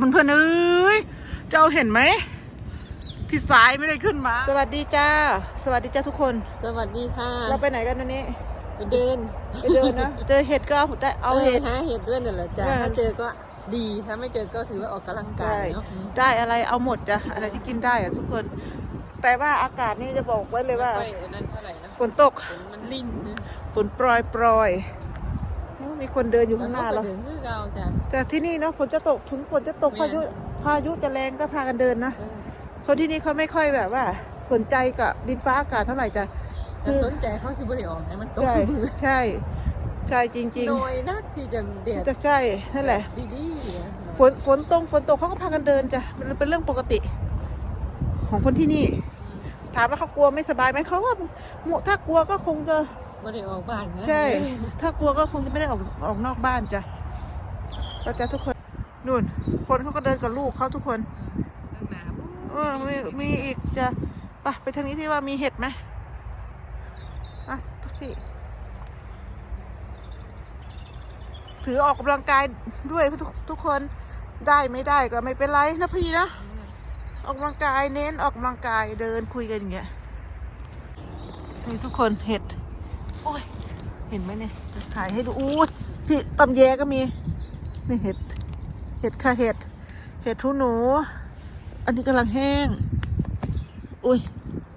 มันเพื่อนๆเอ้ย เจ้าเห็นไหม พี่สายไม่ได้ขึ้นมา สวัสดีจ้า สวัสดีจ้าทุกคน สวัสดีค่ะเราไปไหนกันวันนี้ไปเดินไปเดินนะ เจอเห็ดก็เอาได้เอาเห็ดหาเห็ดด้วยนั่นแหละจ้ะเออถ้าเจอก็ดีถ้าไม่เจอก็ถือว่าออกกำลังกายเนาะได้อะไรเอาหมดจ้ะอะไรที่กินได้อะทุกคน แต่ว่าอากาศนี่จะบอกไว้เลยว่าไม่อันนั้นเท่าไหร่นะฝนตกฝนมันลิ่นนะฝนโปรยโปรยโอ้ มีคนเดินอยู่ข้างหน้าแล้เราวก็เดินคือเราจ้ะแต่ที่นี่เนาะฝนจะตกถึงฝนจะตกแม่พายุพายุจะแรงก็พากันเดินนะเออคนที่นี่เขาไม่ค่อยแบบว่า สนใจกับดินฟ้าอากาศเท่าไหร่จ้ะแต่สนใจเขาสิบริออกให้มันตกใช่สิมือใช่ ใช่จริงโดยนักที่จะเด็ดๆจะใช่นั่นแหละดีๆอะฝนฝนตรงฝนตกเขาก็พากันเดินจ้ะมันเป็นเรื่องปกติ ของคนที่นี่ ถามว่าเขากลัวไม่สบายไหมเขาว่าหมู่ถ้ากลัวก็คงจะ บริออกบ้านนะใช่ ถ้ากลัวก็คงจะไม่ได้ออกออกนอกบ้านจ้ะก็จะทุกคนนู่น คนเขาก็เดินกับลูกเขาทุกคนข้างหน้าเออมีมีอีกจะไปไปทางนี้ที่ว่ามีเห็ดไหมอะทุกที่ถือออกกำลังกายด้วยทุกทุกคนได้ไม่ได้ก็ไม่เป็นไรนะพี่นะออกกำลังกายเน้นออกกำลังกายเดินคุยกันอย่างเงี้ยนี่ทุกคนเห็ด โอ้ย เห็นไหมเนี่ยจะถ่ายให้ดูอู้ยพี่ตำแยก็มี นี่เห็ด เห็ดค่ะเห็ด เห็ดทูหนู อันนี้กำลังแห้ง อุ้ย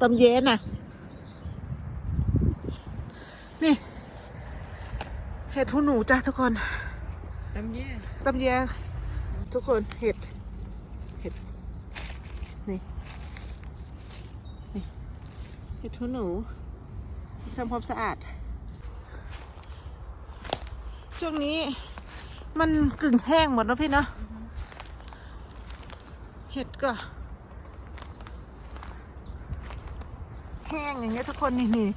ตำเย็นน่ะ นี่ เห็ดหูหนูจ้ะทุกคนตำแย่ตำแยทุกคนเห็ด เห็ด นี่ นี่ เห็ดหูหนูทำความสะอาด ช่วงนี้ มันกึ่งแห้งหมดแล้วพี่เนาะเห็ดก็ แห้งอย่างเงี้ยทุกคนนี่นี่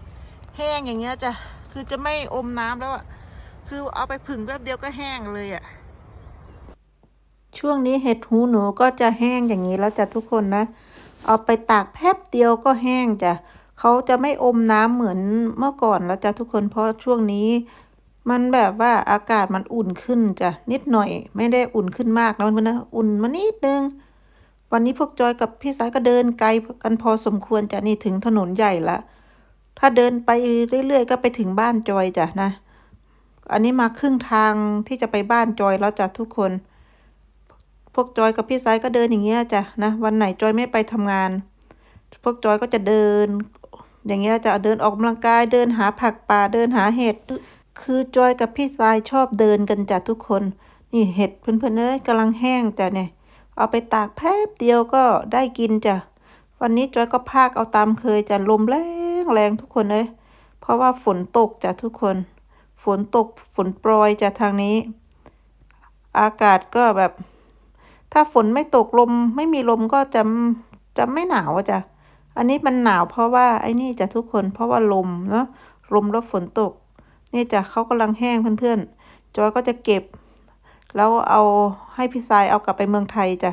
แห้งอย่างเงี้ยจะคือจะไม่อมน้ำแล้วอะคือเอาไปผึ่งแป๊บเดียวก็แห้งเลยอะช่วงนี้เห็ดหูหนูก็จะแห้งอย่างนี้แล้วจ้ะทุกคนนะ เอาไปตากแป๊บเดียวก็แห้งจ้ะเขาจะไม่อมน้ำเหมือนเมื่อก่อนแล้วจ้ะทุกคนเพราะช่วงนี้ มันแบบว่าอากาศมันอุ่นขึ้นจ้ะนิดหน่อย ไม่ได้อุ่นขึ้นมากนะมันนะอุ่นมานิดนึง วันนี้พวกจอยกับพี่สายก็เดินไกลกันพอสมควรจ้ะนี่ถึงถนนใหญ่ละถ้าเดินไปเรื่อยๆ ก็ไปถึงบ้านจอยจ้ะนะ อันนี้มาครึ่งทางที่จะไปบ้านจอยแล้วจ้ะทุกคน พวกจอยกับพี่สายก็เดินอย่างเงี้ยจ้ะนะวันไหนจอยไม่ไปทำงาน พวกจอยก็จะเดิน อย่างเงี้ยจะเดินออกกำลังกายเดินหาผักป่าเดินหาเห็ด คือจอยกับพี่สายชอบเดินกันจ้ะทุกคน นี่เห็ดเพื่อนๆเอ้ยกำลังแห้งจ้ะเนี่ย เอาไปตากแป๊บเดียวก็ได้กินจ้ะ วันนี้จอยก็พากเอาตามเคยจ้ะลมแรงแรงทุกคนเลย เพราะว่าฝนตกจ้ะทุกคน ฝนตกฝนโปรยจ้ะทางนี้ อากาศก็แบบ ถ้าฝนไม่ตกลมไม่มีลมก็จะจะไม่หนาวจ้ะ อันนี้มันหนาวเพราะว่าไอ้นี่จ้ะทุกคน เพราะว่าลมเนาะลมแล้วฝนตก นี่จ้ะเขากำลังแห้งเพื่อนๆ จอยก็จะเก็บ แล้วเอาให้พี่สายเอากลับไปเมืองไทยจ้ะ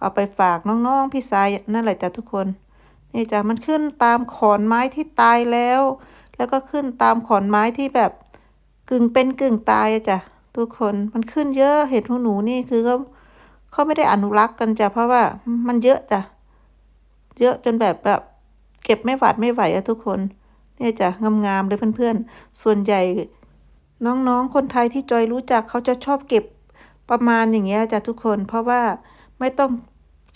เอาไปฝากน้องๆพี่สายนั่นแหละจ้ะทุกคน นี่จ้ะมันขึ้นตามขอนไม้ที่ตายแล้ว แล้วก็ขึ้นตามขอนไม้ที่แบบกึ่งเป็นกึ่งตายอะจ้ะทุกคนมันขึ้นเยอะเห็ดหูหนูนี่คือเขาเขาไม่ได้อนุรักษ์กันจ้ะเพราะว่ามันเยอะจ้ะเยอะจนแบบแบบ เก็บไม่หวาดไม่ไหวอะทุกคน เนี่ยจ้ะงามๆเลยเพื่อนๆ ส่วนใหญ่น้องๆ คนไทยที่จอยรู้จักเขาจะชอบเก็บประมาณอย่างเงี้ยจ้ะทุกคน เพราะว่าไม่ต้อง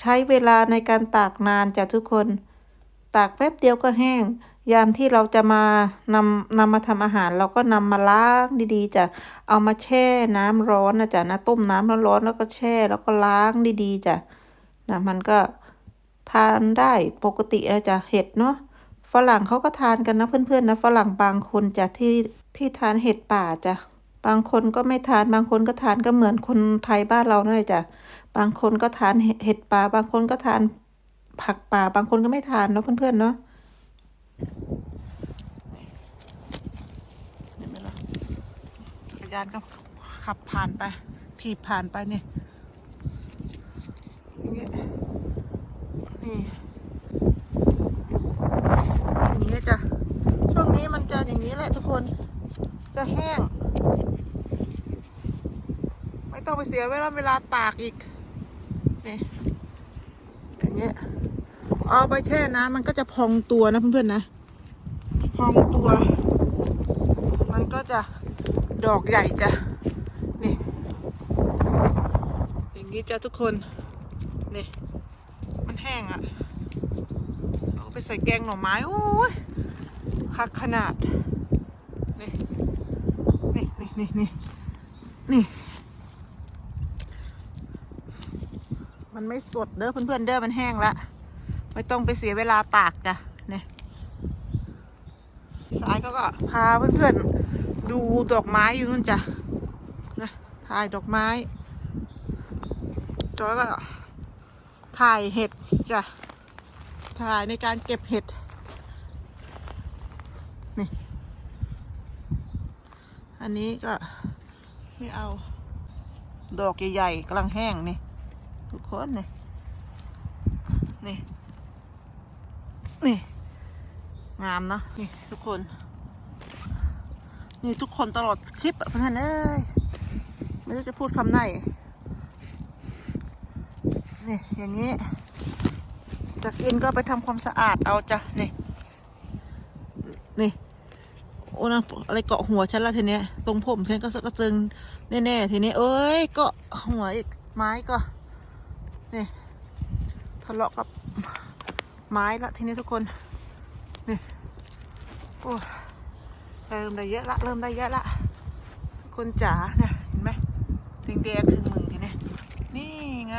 ใช้เวลาในการตากนานจ้ะทุกคน ตากแป๊บเดียวก็แห้ง ยามที่เราจะมานำนำมาทำอาหาร เราก็นำมาล้างดีๆจ้ะเอามาแช่น้ำร้อนนะจ๊ะนะต้มน้ำร้อนๆแล้วก็แช่แล้วก็ล้างดีๆจ้ะนะมันก็ทานได้ปกตินะจ๊ะเห็ดเนาะ ฝรั่งเขาก็ทานกันนะเพื่อนๆนะฝรั่งบางคนจ้ะที่ที่ทานเห็ดป่าจ้ะบางคนก็ไม่ทานบางคนก็ทานก็เหมือนคนไทยบ้านเรานั่นแหละจ้ะบางคนก็ทานเห็ดป่า บางคนก็ทานผักป่า บางคนก็ไม่ทานเนาะเพื่อนๆเนาะเห็นไหมล่ะจักรยานก็ขับผ่านไปถีบผ่านไปเนี่ยนี่ อย่างนี้จ้ะ ช่วงนี้มันจะ อย่างนี้แหละทุกคนจะแห้ง ไม่ต้องไปเสียเวลาเวลาตากอีกนี่อย่างเงี้ยเอาไปแช่น้ำมันก็จะพองตัวนะเพื่อนๆนะ พองตัว มันก็จะดอกใหญ่จ้ะนี่อย่างนี้จ้ะทุกคนนี่มันแห้งอะ่ะเอาไปใส่แกงหน่อไม้โอ้ยคักขนาด นี่นี่นี่ มันไม่สดเด้อเพื่อนๆเด้อมันแห้งละไม่ต้องไปเสียเวลาตากจ้ะเนี่ยสายเขาก็พาเพื่อนๆดูดอกไม้อยู่นู่นจ้ะนะถ่ายดอกไม้จอยก็ถ่ายเห็ดจ้ะถ่ายในการเก็บเห็ด อันนี้ก็ไม่เอา ดอกใหญ่ๆกำลังแห้งนี่ ทุกคนนี่ นี่ นี่ งามเนะนี่ทุกคน นี่ทุกคนตลอดคลิปอะเพื่อนเอ้ยไม่รู้จะพูดคำไหน นี่ อย่างนี้ จะกินก็ไปทำความสะอาดเอาจ้ะ นี่ โอ้นะอะไรเกาะหัวฉันละทีเนี้ยตรงผมฉันก็กระเจิงแน่ๆทีนี้เอ้ยเกาะหัวอีกไม้ก็นี่ทะเลาะกับไม้ละทีนี้ทุกคนนี่โอ้เริ่มได้เยอะละเริ่มได้เยอะละคนจ๋าเนี่ยเห็นไหมแดงๆคือมึงทีนี้นี่ไง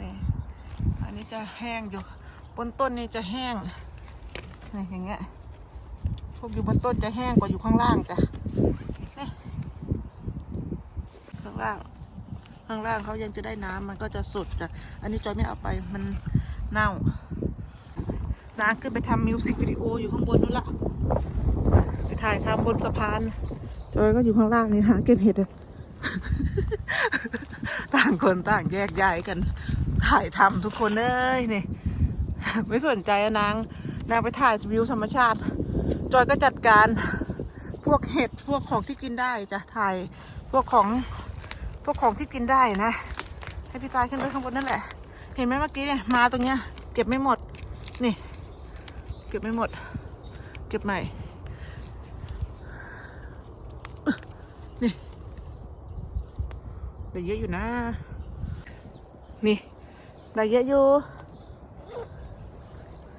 นี่อันนี้จะแห้งอยู่บนต้นนี่จะแห้งนี่อย่างเงี้ย วกอยู่บนต้นจะแห้งกว่าอยู่ข้างล่างจ้ะนี่ข้างล่าง ข้างล่างเขายังจะได้น้ำมันก็จะสดจ้ะ อันนี้จอยไม่เอาไปมันเน่าน้าขึ้นไปทำมิวสิกวิดีโออยู่ข้างบนนู้นละไปถ่ายทำบนสะพาน จอยก็อยู่ข้างล่างนี่หาเก็บเห็ดต่างคนต่างแยกย้ายกัน ถ่ายทำทุกคนเอ้ยนี่ ไม่สนใจอะนางนางไปถ่ายวิวธรรมชาติ จอยก็จัดการพวกเห็ดพวกของที่กินได้จะถ่ายพวกของพวกของที่กินได้นะ ให้พี่ตายขึ้นไปข้างบนนั่นแหละ เห็นไหมเมื่อกี้เนี่ยมาตรงเนี้ย เก็บไม่หมด นี่ เก็บไม่หมด เก็บใหม่นี่ได้เยอะอยู่นะ นี่ได้เยอะอยู่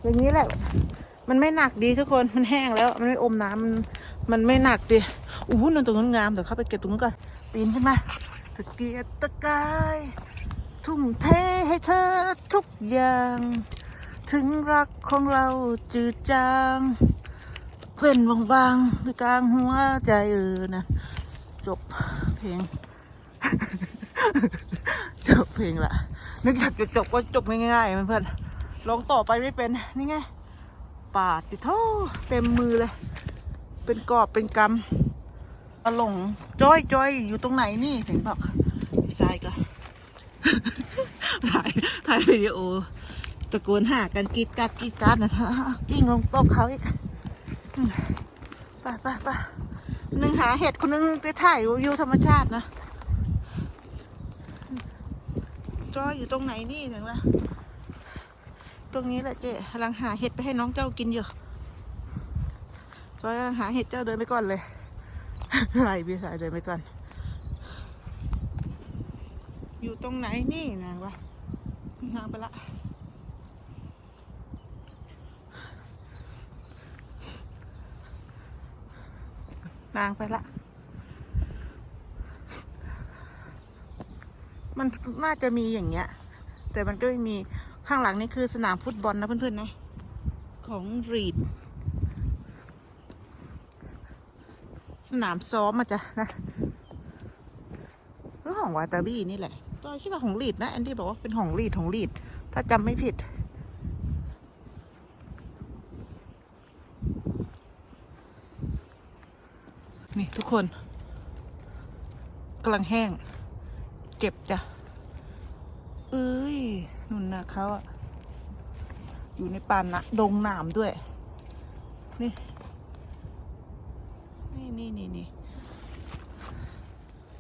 อย่างนี้แหละ มันไม่หนักดีทุกคน มันแห้งแล้ว มันไม่อมน้ำมันมันไม่หนักดีอู้หูนั่นตรงนั้นงาม เดี๋ยวเข้าไปเก็บตรงนั้นก่อน ปีนขึ้นมาตะเกียกตะกาย ทุ่มเทให้เธอทุกอย่าง ถึงรักของเราจืดจางเส้นบางๆกลางหัวใจเออนะ จบเพลง จบเพลงละนึกอยากจะจบก็จบง่ายๆเพื่อนๆลองต่อไปไม่เป็น นี่ไง ปาดติโทเต็มมือเลย เป็นกอบเป็นกำตลงจ้อยจ้อยอยู่ตรงไหนนี่ถึงบอกพี่ชายก็ถ่ายถ่ายวิดีโอ ตะโกนหากันกรีดกัดกรีดกัดนะฮะกิ้งลงโต๊ะเขาอีกไปไปไปหนึ่งหาเห็ดคนนึงไปถ่ายวิวธรรมชาตินะจ้อยอยู่ตรงไหนนี่ถึงว่า ตรงนี้แหละเจ๊กำลังหาเห็ดไปให้น้องเจ้ากินอยู่จอยกำลังหาเห็ดเจ้าเดินไปก่อนเลยไล่พี่สายเดินไปก่อน อยู่ตรงไหนนี่นางวะนางไปละนางไปละ มันน่าจะมีอย่างเงี้ย แต่มันก็ไม่มี ข้างหลังนี่คือสนามฟุตบอลนะเพื่อนๆนะ ของรีด สนามซ้อมมาจ้ะนะเรื่องของวาตาบี้นี่แหละตัวคิดว่าของลีดนะแอนดี้บอกว่าเป็นของลีดของลีด ถ้าจำไม่ผิดนี่ทุกคนกำลังแห้งเก็บจ้ะ เอ้ย นุ่นนะเขาอะอยู่ในป่านนะดงหนามด้วย นี่ นี่นี่นี่นี่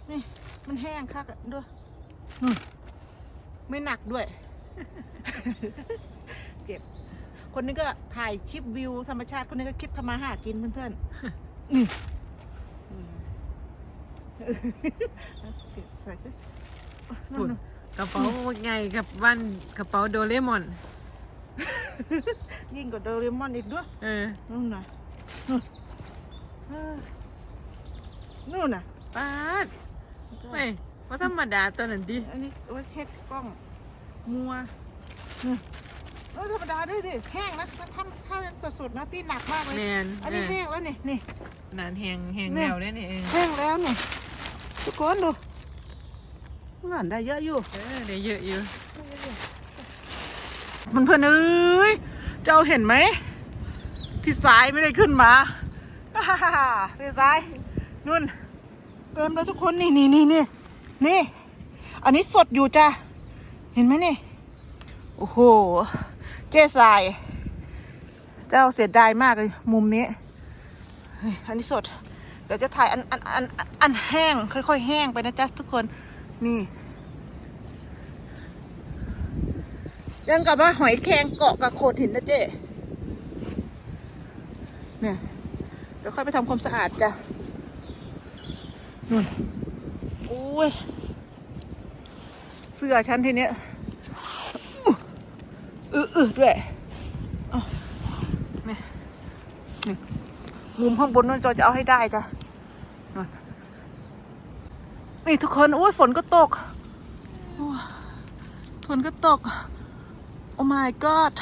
นี่ มันแห้งคักด้วยไม่หนักด้วย เจ็บ คนนึงก็ถ่ายคลิปวิวธรรมชาติ คนนึงก็คลิปทำมาหากินเพื่อนๆนี่ใส่ กระเป๋าไงกับวันกระเป๋าโดเรมอน ยิ่งกว่าโดเรมอนอีกด้วยเออนู่นน่ะนู่นเออนู่นน่ะปาดไม่ว่าธรรมดาตัวนั้นดิอันนี้ไว้เช็ดกล้องมัวนี่เออธรรมดาด้วยดิแห้งนะถ้าถ้ายังสดๆนะพี่หนักมากเลยแมนอันนี้เออแห้งแล้วนี่นี่นานแหงแหงเนี่ยแล้วเนี่ยนี่เองแห้งแล้วนี่ทุกคนดู งานได้เยอะอยู่ เออได้เยอะอยู่มันเพื่อนเอ้ย เจ้าเห็นไหม พี่สายไม่ได้ขึ้นมาพี่สายนุ่น เต็มแล้วทุกคนนี่นี่นี่นี่นี่ อันนี้สดอยู่จ้ะ เห็นไหมนี่ โอ้โห เจ๊สาย เจ้าเสียดายมากเลยมุมนี้ อันนี้สด เดี๋ยวจะถ่ายอันอันอันอันแห้ง ค่อย ๆ แห้งไปนะจ๊ะทุกคน นี่ ยังกับว่าหอยแครงเกาะกับโขดหินนะเจ๊เนี่ยเดี๋ยวค่อยไปทำความสะอาดจ้ะนู่นโอ้ย เสื้อฉันทีเนี้ยอื้ออื้อด้วยเอานี่นี่มุมข้างบนนั่นจอจะเอาให้ได้จ้ะ นี่ทุกคนโอ้ยฝนก็ตกฝนก็ตก โอ้ my god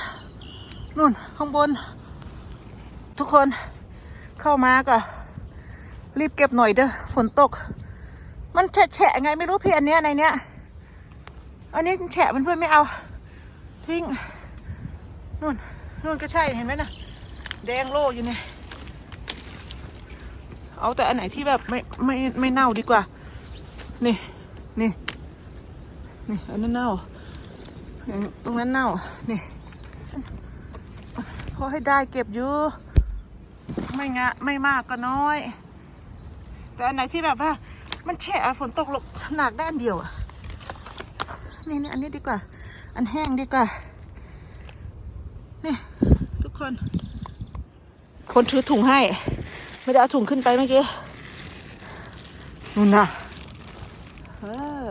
นู่นข้างบน ทุกคนเข้ามาก็รีบเก็บหน่อยเด้อฝนตก มันแฉะไงไม่รู้พี่อันเนี้ยในเนี้ยอันนี้แฉะมันเพื่อนไม่เอา ทิ้งนู่นนู่นก็ใช่เห็นไหมนะแดงโล่อยู่เนี่ยเอาแต่อันไหนที่แบบไม่ไม่ไม่เน่าดีกว่า นี่ นี่ นี่ อันนั้นเน่า ตรงนั้นเน่า นี่ พอให้ได้เก็บอยู่ ไม่งะไม่มากก็น้อย แต่อันไหนที่แบบว่า มันแฉะฝนตกหลกหนักด้านเดียวอะนี่นี่อันนี้ดีกว่า อันแห้งดีกว่า นี่ทุกคน คนถือถุงให้ ไม่ได้เอาถุงขึ้นไปเมื่อกี้นู่นน่ะ เออ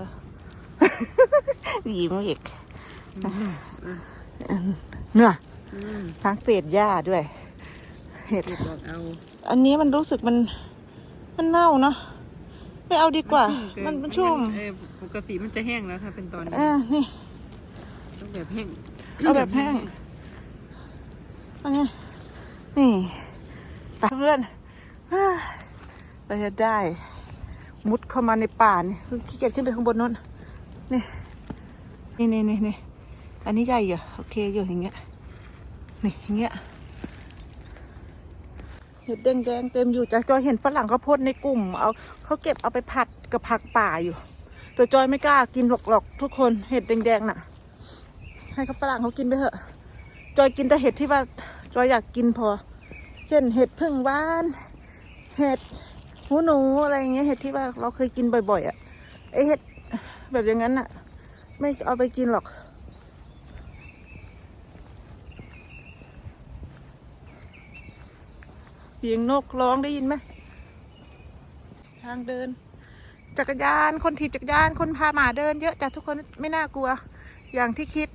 ยิ้มอีกเนื้ออืมทั้งเศษหญ้าด้วย เห็ดเก็บดอกเอาอันนี้มันรู้สึกมัน มันเน่าเนาะไม่เอาดีกว่าเกิมันมันชุ่มเออปกติมันจะแห้งแล้วถ้าเป็นตอนนี้เออนี่ต้องแบบแห้งเอาแบบแห้งอันนี้นี่ตาเพื่อนเฮ้ยเราจะได้ มุดเข้ามาในป่านี่คือขี้เกียจขึ้นไปข้างบนนู้นนี่นี่นี่นี่นี่อันนี้ใหญ่อยู่โอเคอยู่อย่างเงี้ยนี่อย่างเงี้ยเห็ดแดงๆเต็มอยู่จ้ะจอยเห็นฝรั่งเขาโพดในกลุ่ม เอาเขาเก็บเอาไปผัดกับผักป่าอยู่แต่จอยไม่กล้ากินหรอกๆทุกคนเห็ดแดงๆน่ะ ให้เขาฝรั่งเขากินไปเถอะ จอยกินแต่เห็ดที่ว่าจอยอยากกินพอ เช่นเห็ดพึ่งบ้าน เห็ด หูหนูอะไรอย่างเงี้ยเห็ดที่ว่าเราเคยกินบ่อยๆอะไอเห็ดแบบอย่างนั้นอะ ไม่เอาไปกินหรอก เสียงนกร้องได้ยินไหมทางเดิน จักรยานคนถีบจักรยานคนพาหมาเดินเยอะจ้ะทุกคนไม่น่ากลัว อย่างที่คิด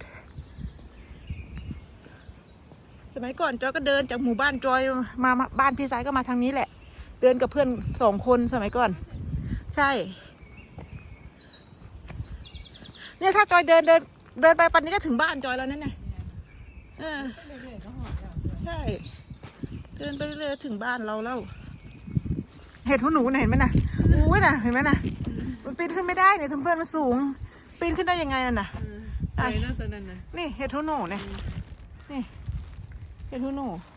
สมัยก่อนจอยก็เดินจากหมู่บ้านจอยมามาบ้านพี่สายก็มาทางนี้แหละ เดินกับเพื่อนสองคนสมัยก่อน ใช่ เนี่ยถ้าจอยเดินเดินเดินไปปันนี้ก็ถึงบ้านจอยแล้วนั่นไงเออใช่ เดินไปเรื่อยๆถึงบ้านเราแล้ว เห็ดหูหนูน่ะเห็นไหมนะอุ้ยน่ะเห็นไหมนะมันปีนขึ้นไม่ได้เนี่ยทั้งเพื่อนมันสูงปีนขึ้นได้ยังไงอะน่ะใช่นะตอนนั้นนะนี่เห็ดหูหนูเนี่ยนี่เห็ดหูหนูอ